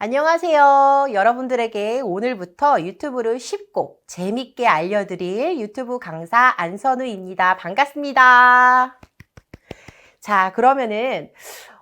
안녕하세요. 여러분들에게 오늘부터 유튜브를 쉽고 재밌게 알려드릴 유튜브 강사 안선우입니다. 반갑습니다. 자, 그러면은,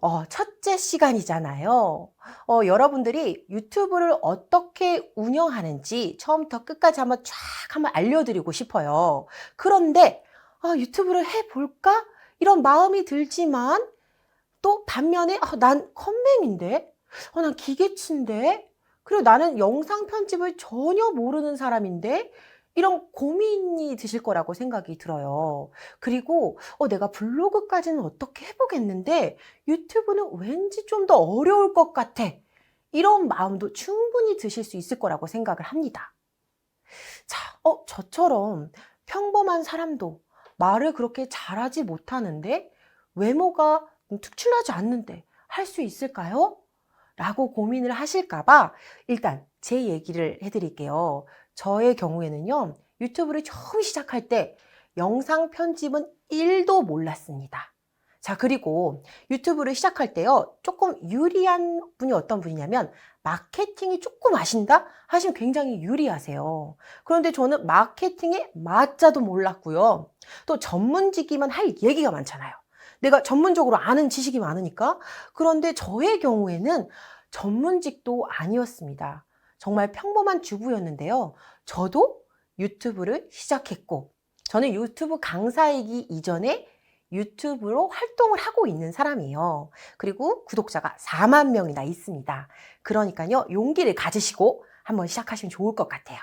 어, 첫째 시간이잖아요. 어, 여러분들이 유튜브를 어떻게 운영하는지 처음부터 끝까지 한번 쫙 한번 알려드리고 싶어요. 그런데, 아, 유튜브를 해볼까? 이런 마음이 들지만, 또 반면에, 아, 난 컴맹인데? 어, 난 기계치인데? 그리고 나는 영상 편집을 전혀 모르는 사람인데? 이런 고민이 드실 거라고 생각이 들어요. 그리고, 어, 내가 블로그까지는 어떻게 해보겠는데, 유튜브는 왠지 좀 더 어려울 것 같아. 이런 마음도 충분히 드실 수 있을 거라고 생각을 합니다. 자, 어, 저처럼 평범한 사람도 말을 그렇게 잘하지 못하는데, 외모가 특출나지 않는데, 할 수 있을까요? 라고 고민을 하실까봐 일단 제 얘기를 해드릴게요. 저의 경우에는요, 유튜브를 처음 시작할 때 영상 편집은 1도 몰랐습니다. 자, 그리고 유튜브를 시작할 때요, 조금 유리한 분이 어떤 분이냐면, 마케팅이 조금 아신다? 하시면 굉장히 유리하세요. 그런데 저는 마케팅의 마자도 몰랐고요. 또 전문직이면 할 얘기가 많잖아요. 내가 전문적으로 아는 지식이 많으니까. 그런데 저의 경우에는 전문직도 아니었습니다. 정말 평범한 주부였는데요. 저도 유튜브를 시작했고, 저는 유튜브 강사이기 이전에 유튜브로 활동을 하고 있는 사람이에요. 그리고 구독자가 4만 명이나 있습니다. 그러니까요, 용기를 가지시고 한번 시작하시면 좋을 것 같아요.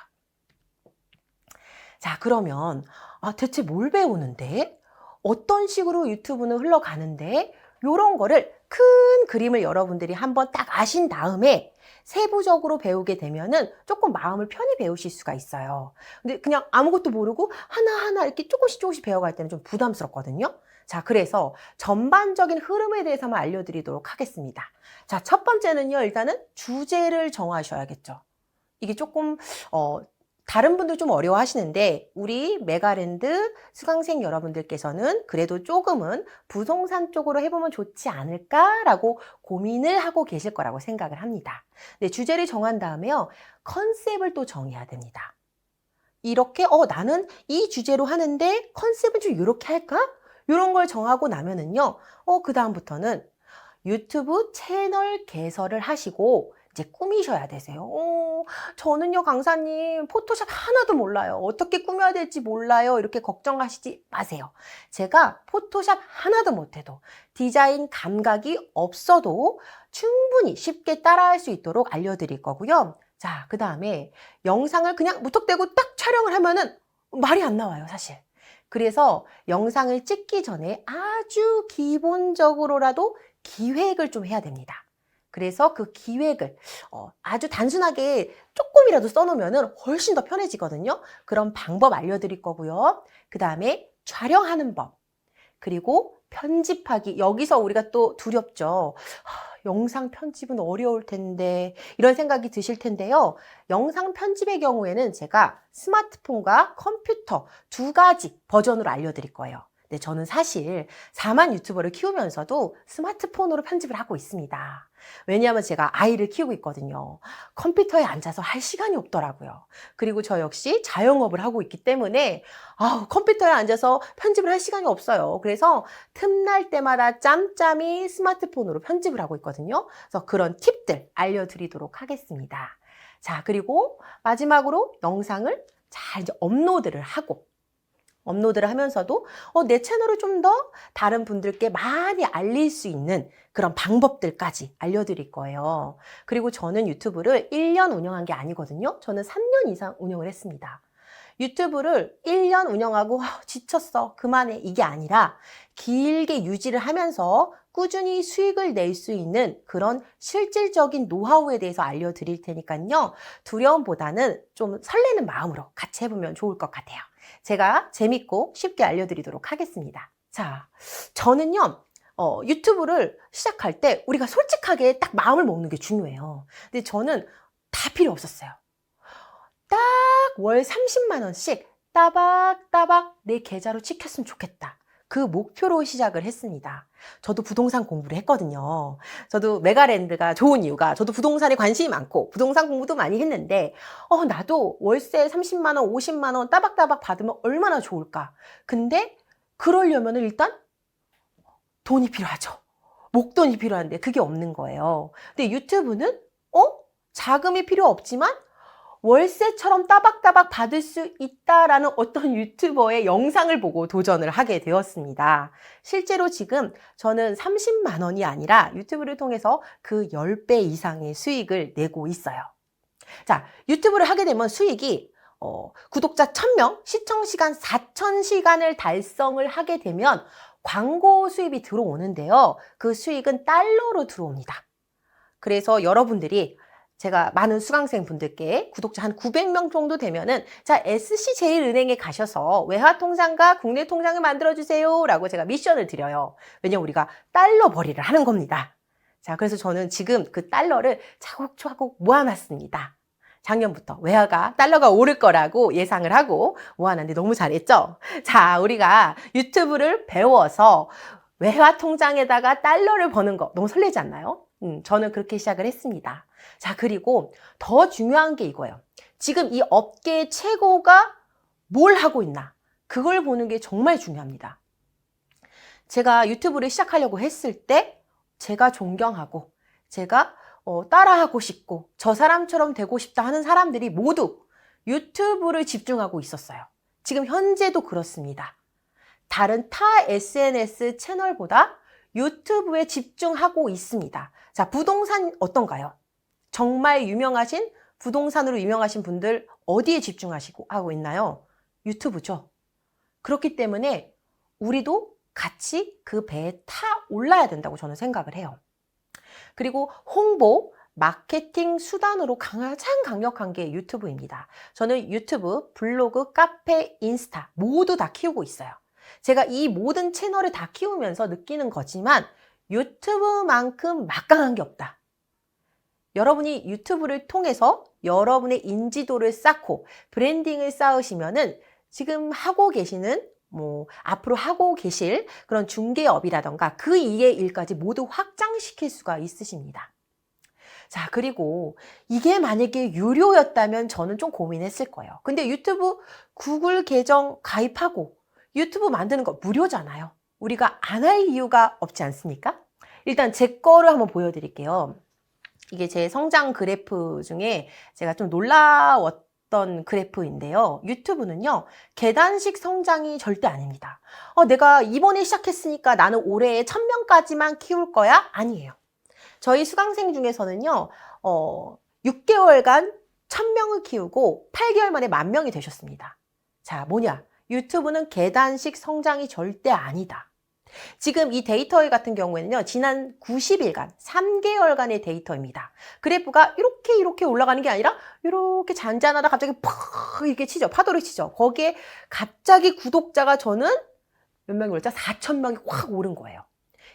자, 그러면, 아, 대체 뭘 배우는데? 어떤 식으로 유튜브는 흘러가는데 이런 거를 큰 그림을 여러분들이 한번 딱 아신 다음에 세부적으로 배우게 되면은 조금 마음을 편히 배우실 수가 있어요. 근데 그냥 아무것도 모르고 하나하나 이렇게 조금씩 조금씩 배워갈 때는 좀 부담스럽거든요. 자, 그래서 전반적인 흐름에 대해서만 알려드리도록 하겠습니다. 자, 첫 번째는요, 일단은 주제를 정하셔야겠죠. 이게 조금, 어, 다른 분들 좀 어려워 하시는데 우리 메가랜드 수강생 여러분들께서는 그래도 조금은 부동산 쪽으로 해보면 좋지 않을까라고 고민을 하고 계실 거라고 생각을 합니다. 네, 주제를 정한 다음에요. 컨셉을 또 정해야 됩니다. 이렇게 어 나는 이 주제로 하는데 컨셉은 좀 이렇게 할까? 이런 걸 정하고 나면은요. 어 그 다음부터는 유튜브 채널 개설을 하시고 이제 꾸미셔야 되세요. 어, 저는요, 강사님, 포토샵 하나도 몰라요. 어떻게 꾸며야 될지 몰라요. 이렇게 걱정하시지 마세요. 제가 포토샵 하나도 못해도 디자인 감각이 없어도 충분히 쉽게 따라할 수 있도록 알려드릴 거고요. 자, 그 다음에 영상을 그냥 무턱대고 딱 촬영을 하면은 말이 안 나와요, 사실. 그래서 영상을 찍기 전에 아주 기본적으로라도 기획을 좀 해야 됩니다. 그래서 그 기획을 어, 아주 단순하게 조금이라도 써놓으면 훨씬 더 편해지거든요. 그런 방법 알려드릴 거고요. 그 다음에 촬영하는 법. 그리고 편집하기. 여기서 우리가 또 두렵죠. 하, 영상 편집은 어려울 텐데 이런 생각이 드실 텐데요. 영상 편집의 경우에는 제가 스마트폰과 컴퓨터 두 가지 버전으로 알려드릴 거예요. 네, 저는 사실 4만 유튜버를 키우면서도 스마트폰으로 편집을 하고 있습니다. 왜냐하면 제가 아이를 키우고 있거든요. 컴퓨터에 앉아서 할 시간이 없더라고요. 그리고 저 역시 자영업을 하고 있기 때문에 아우, 컴퓨터에 앉아서 편집을 할 시간이 없어요. 그래서 틈날 때마다 짬짬이 스마트폰으로 편집을 하고 있거든요. 그래서 그런 팁들 알려드리도록 하겠습니다. 자, 그리고 마지막으로 영상을 잘 이제 업로드를 하고 업로드를 하면서도 어, 내 채널을 좀 더 다른 분들께 많이 알릴 수 있는 그런 방법들까지 알려드릴 거예요. 그리고 저는 유튜브를 1년 운영한 게 아니거든요. 저는 3년 이상 운영을 했습니다. 유튜브를 1년 운영하고 아, 지쳤어. 그만해. 이게 아니라 길게 유지를 하면서 꾸준히 수익을 낼 수 있는 그런 실질적인 노하우에 대해서 알려드릴 테니까요. 두려움보다는 좀 설레는 마음으로 같이 해보면 좋을 것 같아요. 제가 재밌고 쉽게 알려드리도록 하겠습니다. 자, 저는요, 어, 유튜브를 시작할 때 우리가 솔직하게 딱 마음을 먹는 게 중요해요. 근데 저는 다 필요 없었어요. 딱 월 30만원씩 따박따박 내 계좌로 찍혔으면 좋겠다. 그 목표로 시작을 했습니다. 저도 부동산 공부를 했거든요. 저도 메가랜드가 좋은 이유가 저도 부동산에 관심이 많고 부동산 공부도 많이 했는데 어 나도 월세 30만 원, 50만 원 따박따박 받으면 얼마나 좋을까? 근데 그러려면 일단 돈이 필요하죠. 목돈이 필요한데 그게 없는 거예요. 근데 유튜브는 어? 자금이 필요 없지만 월세처럼 따박따박 받을 수 있다라는 어떤 유튜버의 영상을 보고 도전을 하게 되었습니다. 실제로 지금 저는 30만 원이 아니라 유튜브를 통해서 그 10배 이상의 수익을 내고 있어요. 자, 유튜브를 하게 되면 수익이 어, 구독자 1000명, 시청 시간 4000시간을 달성을 하게 되면 광고 수입이 들어오는데요. 그 수익은 달러로 들어옵니다. 그래서 여러분들이 제가 많은 수강생 분들께 구독자 한 900명 정도 되면은 자 SC제일은행에 가셔서 외화 통장과 국내 통장을 만들어 주세요라고 제가 미션을 드려요. 왜냐면 우리가 달러 벌이를 하는 겁니다. 자 그래서 저는 지금 그 달러를 차곡차곡 모아놨습니다. 작년부터 외화가 달러가 오를 거라고 예상을 하고 모아놨는데 너무 잘했죠? 자 우리가 유튜브를 배워서 외화 통장에다가 달러를 버는 거 너무 설레지 않나요? 음, 저는 그렇게 시작을 했습니다. 자, 그리고 더 중요한 게 이거예요. 지금 이 업계의 최고가 뭘 하고 있나? 그걸 보는 게 정말 중요합니다. 제가 유튜브를 시작하려고 했을 때 제가 존경하고 제가 어, 따라하고 싶고 저 사람처럼 되고 싶다 하는 사람들이 모두 유튜브를 집중하고 있었어요. 지금 현재도 그렇습니다. 다른 타 SNS 채널보다 유튜브에 집중하고 있습니다. 자, 부동산 어떤가요? 정말 유명하신 부동산으로 유명하신 분들 어디에 집중하시고 하고 있나요? 유튜브죠. 그렇기 때문에 우리도 같이 그 배에 타 올라야 된다고 저는 생각을 해요. 그리고 홍보, 마케팅 수단으로 가장 강력한 게 유튜브입니다. 저는 유튜브, 블로그, 카페, 인스타 모두 다 키우고 있어요. 제가 이 모든 채널을 다 키우면서 느끼는 거지만 유튜브만큼 막강한 게 없다. 여러분이 유튜브를 통해서 여러분의 인지도를 쌓고 브랜딩을 쌓으시면은 지금 하고 계시는 뭐 앞으로 하고 계실 그런 중개업이라던가 그 이의 일까지 모두 확장시킬 수가 있으십니다. 자, 그리고 이게 만약에 유료였다면 저는 좀 고민했을 거예요. 근데 유튜브 구글 계정 가입하고 유튜브 만드는 거 무료잖아요. 우리가 안 할 이유가 없지 않습니까? 일단 제 거를 한번 보여드릴게요. 이게 제 성장 그래프 중에 제가 좀 놀라웠던 그래프인데요. 유튜브는요, 계단식 성장이 절대 아닙니다. 어, 내가 이번에 시작했으니까 나는 올해에 1000명까지만 키울 거야? 아니에요. 저희 수강생 중에서는요, 어, 6개월간 1000명을 키우고 8개월 만에 만 명이 되셨습니다. 자, 뭐냐? 유튜브는 계단식 성장이 절대 아니다. 지금 이 데이터 같은 경우에는요, 지난 90일간, 3개월간의 데이터입니다. 그래프가 이렇게 이렇게 올라가는 게 아니라 이렇게 잔잔하다 갑자기 팍 이렇게 치죠. 파도를 치죠. 거기에 갑자기 구독자가 저는 몇 명이 올랐죠? 4천 명이 확 오른 거예요.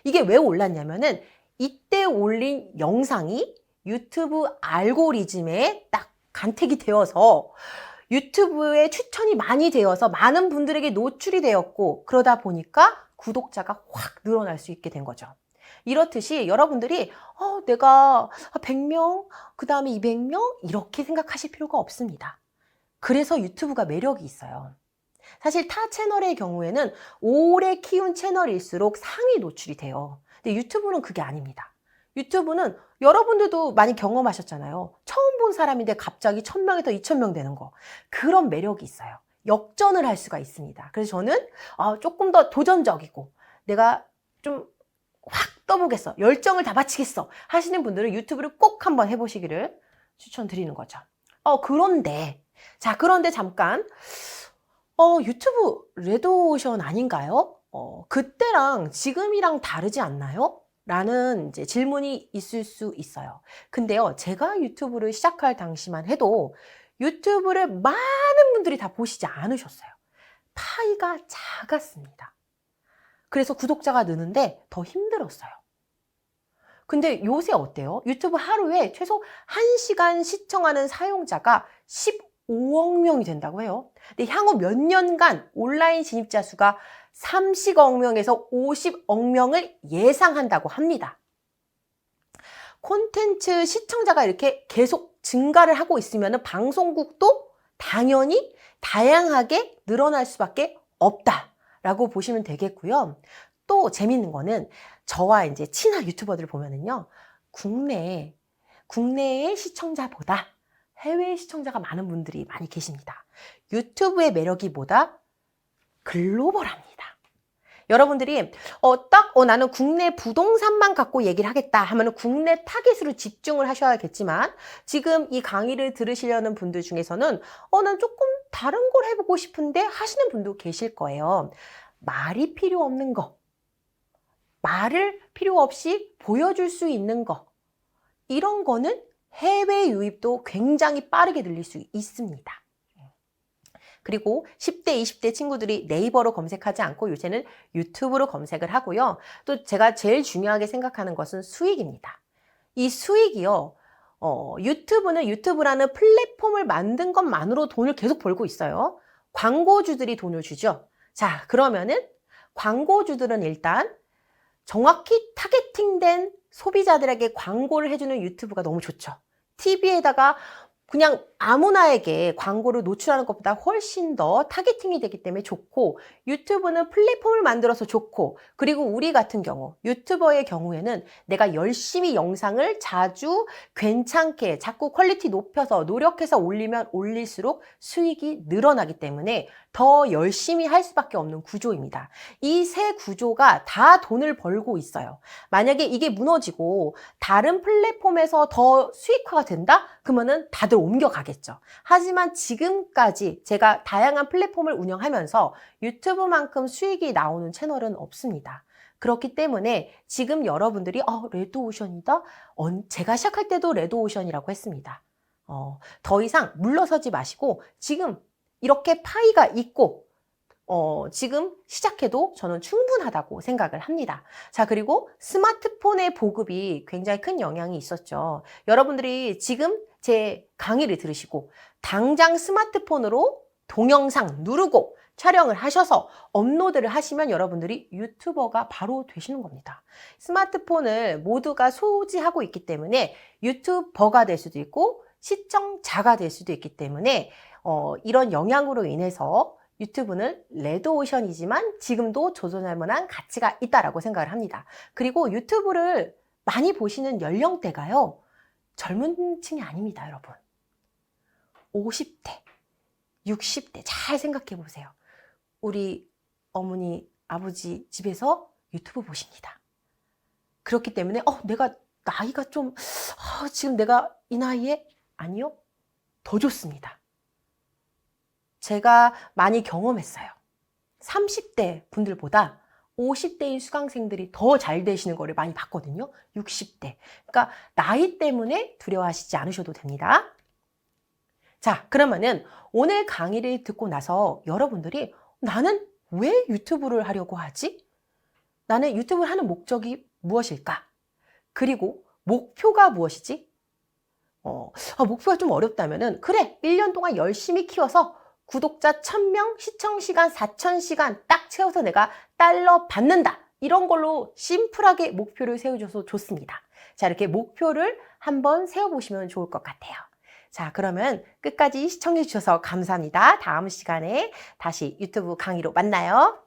이게 왜 올랐냐면은 이때 올린 영상이 유튜브 알고리즘에 딱 간택이 되어서 유튜브에 추천이 많이 되어서 많은 분들에게 노출이 되었고 그러다 보니까 구독자가 확 늘어날 수 있게 된 거죠. 이렇듯이 여러분들이 어, 내가 100명, 그 다음에 200명 이렇게 생각하실 필요가 없습니다. 그래서 유튜브가 매력이 있어요. 사실 타 채널의 경우에는 오래 키운 채널일수록 상위 노출이 돼요. 근데 유튜브는 그게 아닙니다. 유튜브는 여러분들도 많이 경험하셨잖아요. 처음 본 사람인데 갑자기 1000명에서 2000명 되는 거. 그런 매력이 있어요. 역전을 할 수가 있습니다. 그래서 저는 아, 조금 더 도전적이고 내가 좀 확 떠보겠어. 열정을 다 바치겠어. 하시는 분들은 유튜브를 꼭 한번 해보시기를 추천드리는 거죠. 어, 그런데, 자, 그런데 잠깐, 어, 유튜브 레드오션 아닌가요? 어, 그때랑 지금이랑 다르지 않나요? 라는 이제 질문이 있을 수 있어요. 근데요, 제가 유튜브를 시작할 당시만 해도 유튜브를 많 은 분들이 다 보시지 않으셨어요. 파이가 작았습니다. 그래서 구독자가 느는데 더 힘들었어요. 근데 요새 어때요? 유튜브 하루에 최소 1시간 시청하는 사용자가 5억 명이 된다고 해요. 근데 향후 몇 년간 온라인 진입자 수가 30억 명에서 50억 명을 예상한다고 합니다. 콘텐츠 시청자가 이렇게 계속 증가를 하고 있으면 방송국도 당연히 다양하게 늘어날 수밖에 없다라고 보시면 되겠고요. 또 재밌는 거는 저와 이제 친한 유튜버들을 보면은요. 국내 국내의 시청자보다 해외 시청자가 많은 분들이 많이 계십니다. 유튜브의 매력이 뭐다? 글로벌합니다. 여러분들이 어, 딱 어, 나는 국내 부동산만 갖고 얘기를 하겠다 하면 국내 타겟으로 집중을 하셔야겠지만 지금 이 강의를 들으시려는 분들 중에서는 어, 난 조금 다른 걸 해보고 싶은데 하시는 분도 계실 거예요. 말이 필요 없는 거, 말을 필요 없이 보여줄 수 있는 거, 이런 거는 해외 유입도 굉장히 빠르게 늘릴 수 있습니다. 그리고 10대, 20대 친구들이 네이버로 검색하지 않고 요새는 유튜브로 검색을 하고요. 또 제가 제일 중요하게 생각하는 것은 수익입니다. 이 수익이요. 어, 유튜브는 유튜브라는 플랫폼을 만든 것만으로 돈을 계속 벌고 있어요. 광고주들이 돈을 주죠. 자, 그러면은 광고주들은 일단 정확히 타겟팅된 소비자들에게 광고를 해주는 유튜브가 너무 좋죠. TV에다가 그냥 아무나에게 광고를 노출하는 것보다 훨씬 더 타겟팅이 되기 때문에 좋고 유튜브는 플랫폼을 만들어서 좋고 그리고 우리 같은 경우 유튜버의 경우에는 내가 열심히 영상을 자주 괜찮게 자꾸 퀄리티 높여서 노력해서 올리면 올릴수록 수익이 늘어나기 때문에 더 열심히 할 수밖에 없는 구조입니다. 이 세 구조가 다 돈을 벌고 있어요. 만약에 이게 무너지고 다른 플랫폼에서 더 수익화가 된다? 그러면은 다들 옮겨가겠죠. 하지만 지금까지 제가 다양한 플랫폼을 운영하면서 유튜브만큼 수익이 나오는 채널은 없습니다. 그렇기 때문에 지금 여러분들이 어, 레드오션이다? 제가 시작할 때도 레드오션이라고 했습니다. 어, 더 이상 물러서지 마시고 지금 이렇게 파이가 있고 어, 지금 시작해도 저는 충분하다고 생각을 합니다. 자, 그리고 스마트폰의 보급이 굉장히 큰 영향이 있었죠. 여러분들이 지금 제 강의를 들으시고 당장 스마트폰으로 동영상 누르고 촬영을 하셔서 업로드를 하시면 여러분들이 유튜버가 바로 되시는 겁니다. 스마트폰을 모두가 소지하고 있기 때문에 유튜버가 될 수도 있고 시청자가 될 수도 있기 때문에 어, 이런 영향으로 인해서 유튜브는 레드오션이지만 지금도 조선할 만한 가치가 있다라고 생각을 합니다. 그리고 유튜브를 많이 보시는 연령대가요. 젊은 층이 아닙니다, 여러분. 50대, 60대 잘 생각해 보세요. 우리 어머니, 아버지 집에서 유튜브 보십니다. 그렇기 때문에 어, 내가 나이가 좀 어, 지금 내가 이 나이에 아니요. 더 좋습니다. 제가 많이 경험했어요. 30대 분들보다 50대인 수강생들이 더 잘 되시는 거를 많이 봤거든요. 60대. 그러니까 나이 때문에 두려워하시지 않으셔도 됩니다. 자, 그러면은 오늘 강의를 듣고 나서 여러분들이 나는 왜 유튜브를 하려고 하지? 나는 유튜브를 하는 목적이 무엇일까? 그리고 목표가 무엇이지? 어, 아, 목표가 좀 어렵다면은 그래, 1년 동안 열심히 키워서 구독자 1000명, 시청시간 4000시간 딱 채워서 내가 달러 받는다. 이런 걸로 심플하게 목표를 세워줘서 좋습니다. 자, 이렇게 목표를 한번 세워보시면 좋을 것 같아요. 자, 그러면 끝까지 시청해주셔서 감사합니다. 다음 시간에 다시 유튜브 강의로 만나요.